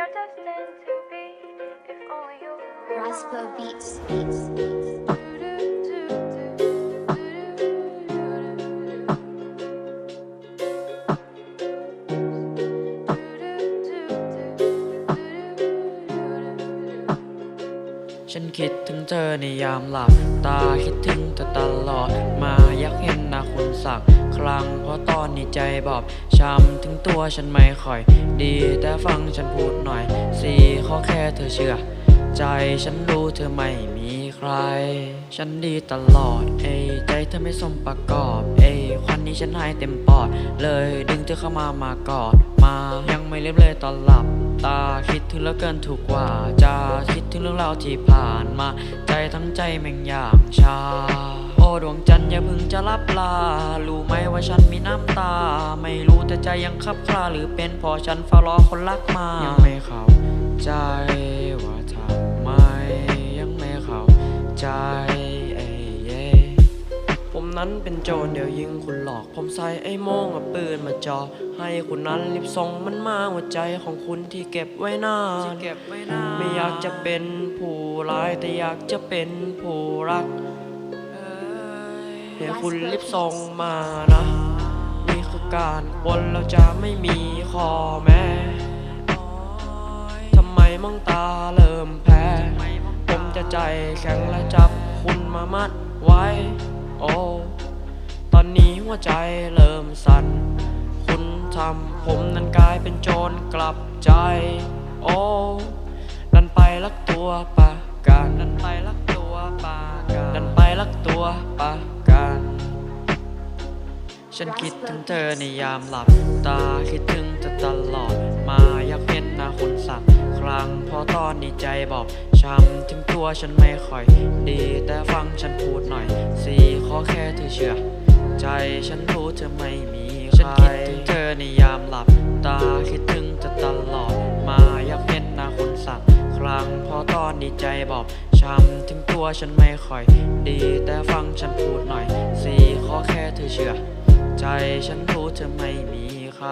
you're destined to be if only you Raspa beats beats beats ฉันคิดถึงเธอในยามหลับตาคิดถึงเธอตลอดมาอยากเห็น นาคุณสักครั้งเพราะตอนนี้ใจบอบช้ำถึงตัวฉันไม่ค่อย ดีแต่ฟังฉันพูดหน่อยสิขอแค่เธอเชื่อ ใจฉันรู้เธอไม่มีใคร ฉันดีตลอดเอยใจเธอไม่สมประกอบเอยควันนี้ฉันหายเต็มปอด เลยดึงเธอเข้ามามากอดมายังไม่เรียบเลยตอนหลับตาคิดถึงแล้วเกินถูกกว่าจะคิดถึงเรื่องราวที่ผ่านมา ใจทั้งใจแม่งอย่างชา ดวงจันทร์อย่าเพิ่งจะรับลา รู้ไหมว่าฉันมีน้ำตา ไม่รู้แต่ใจยังคับคลาหรือเป็นเพอฉันเฝ้ารอคนรักมา ยังไม่เข้าใจว่าทำไม ยังไม่เข้าใจเอ้ยเย่ผมนั้นเป็นโจรเดี๋ยวยิงคุณหลอก ผมใส่ไอ้โมงกับปืนมาจอ ให้คุณนั้นรีบส่งมันมาหัวใจของคุณที่เก็บไว้นานเก็บไว้นานไม่อยากจะเป็นผู้ร้ายแต่อยากจะเป็นผู้รักเดี๋ยวคุณรีบส่งมานะ นี่คือการปล้นเราจะไม่มีข้อแม้ทำไมมองตาเริ่มแพ้ ผมจะใจแข็งและจับคุณมามัดไว้ โอ้ ตอนนี้หัวใจเริ่มสั่น คุณทำผมนั้นกลายเป็นโจรกลับใจ โอ้ดันไปลักตัวปะกันดันไปลักตัวปะกันดันไปลักตัวปะ กัน ฉันคิดถึงเธอในยามหลับตาคิดถึงเธอตลอด มาอยากเห็นหน้าคุณสักครั้งเพราะตอนนี้ใจบอกช้ำถึงตัวฉันไม่ค่อย ดีแต่ฟังฉันพูดหน่อยสิขอแค่เธอเชื่อ ใจฉันรู้เธอไม่มีใครฉันคิดถึงเธอในยามหลับตาคิดถึงเธอตลอด มาอยากเห็นหน้าคุณสักครั้งเพราะตอนนี้ใจบอกช้ำถึงตัวฉันไม่ค่อย ดี เธอเชื่อ ใจฉันรู้เธอไม่มีใคร